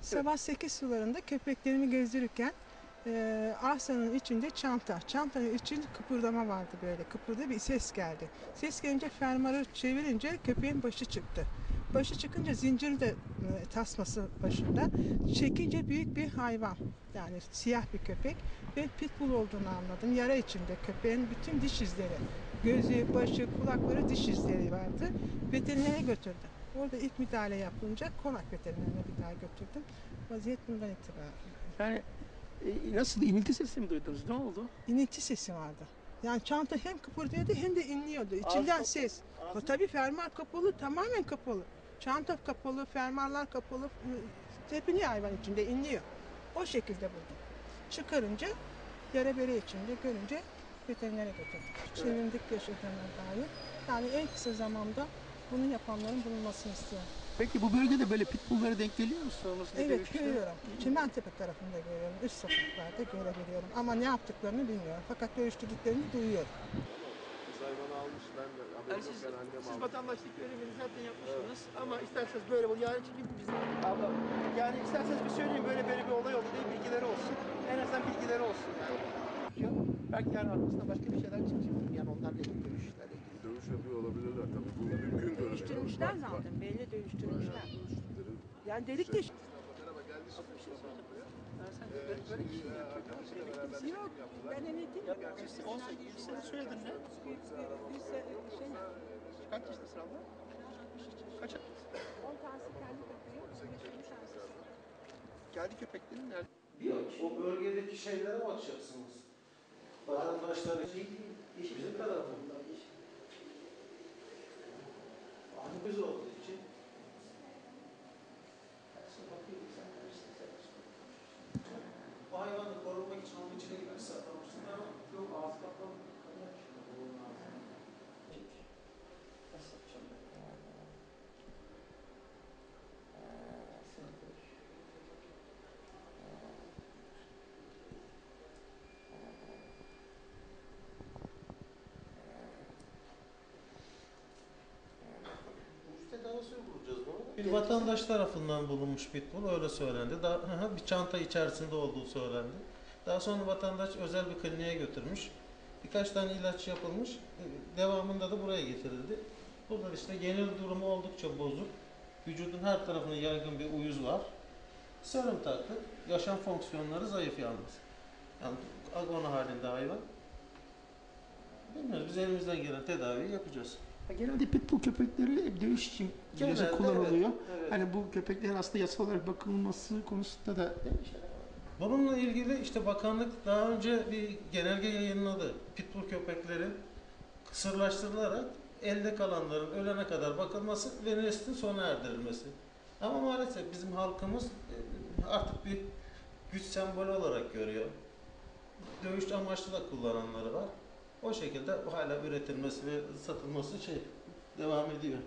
Sabah 8 sularında köpeklerimi gezdirirken e, arsanın içinde çanta. Çantanın içinde kıpırdama vardı böyle. Kıpırdı bir ses geldi. Ses gelince fermuarı çevirince köpeğin başı çıktı. Başı çıkınca zincir de e, tasması başında. Çekince büyük bir hayvan. Yani siyah bir köpek ve pitbull olduğunu anladım. Yara içinde köpeğin bütün diş izleri. Gözü, başı, kulakları diş izleri vardı. Veterinere götürdüm. Orada ilk müdahale yapılınca konak veterinerine bir daha götürdüm. Vaziyet bundan itibaren. Yani e, nasıl inilti sesi mi duydunuz? Ne oldu? İnilti sesi vardı. Yani çanta hem kıpırdıyordu hem de inliyordu. İçinden kapalı. ses. Ağzı- O tabii fermuar kapalı, tamamen kapalı. Çanta kapalı, fermuarlar kapalı. Tepiniyor hayvan içinde, inliyor. O şekilde buldum. Çıkarınca yara bere içinde görünce veterinere götürdüm. Sevindik yaşadığına dair. Yani en kısa zamanda bunu yapanların bulunmasını istiyorum. Peki bu bölgede böyle pitbulllara denk geliyor musunuz? Evet dövüşler? görüyorum. Çimentepe tarafında görüyorum. Üst sokaklarda görebiliyorum. Ama ne yaptıklarını bilmiyorum. Fakat dövüştürdüklerini duyuyorum. Hayvanı almış ben de haberim Yani yok siz, ben annem siz vatandaşlık görevini zaten yapmışsınız ama isterseniz böyle bu yani çünkü bizim abla yani isterseniz bir söyleyin böyle böyle bir olay oldu diye bilgileri olsun. En azından bilgileri olsun yani. Yok, Belki yani arkasında başka bir şeyler çıkacak. Yani onlarla ilgili dövüşlerle ilgili. Dövüş yapıyor olabilirler tabii bu mümkün. Dövüştürmüşler zaten. Belli dövüştürmüşler. Yani delik yapıyor? Yok ben emekli Ya 18 sene söyledin ne? Bir şey, Kaç yaşındasın abla? Kaç yaşındasın? 10 tanesi kendi köpeği, 23 tanesi. Geldi köpeklerin nerede? O bölgedeki şeylere bakacaksınız. Vatandaşlar bizim tarafında. Biz olduğu için. Bu hayvanı korumak için onun içine girmişse atamışsın ama yok ağzı kapalı. Tedavisi Bir vatandaş tarafından bulunmuş pitbull öyle söylendi. Daha, bir çanta içerisinde olduğu söylendi. Daha sonra vatandaş özel bir kliniğe götürmüş. Birkaç tane ilaç yapılmış. E, Devamında da buraya getirildi. Burada işte genel durumu oldukça bozuk. Vücudun her tarafına yaygın bir uyuz var. Serum taktık. Yaşam fonksiyonları zayıf yalnız. Yani agona halinde hayvan. Bilmiyoruz. Biz elimizden gelen tedaviyi yapacağız. Genelde pitbull köpekleri dövüş için Genelde kullanılıyor. evet, evet. Hani bu köpeklerin aslında yasal olarak bakılması konusunda da değil mi? Bununla ilgili işte bakanlık daha önce bir genelge yayınladı. Pitbull köpekleri kısırlaştırılarak elde kalanların ölene kadar bakılması ve neslin sona erdirilmesi. Ama maalesef bizim halkımız e, artık bir güç sembolü olarak görüyor. Dövüş amaçlı da kullananları var. O şekilde hala üretilmesi ve satılması şey devam ediyor.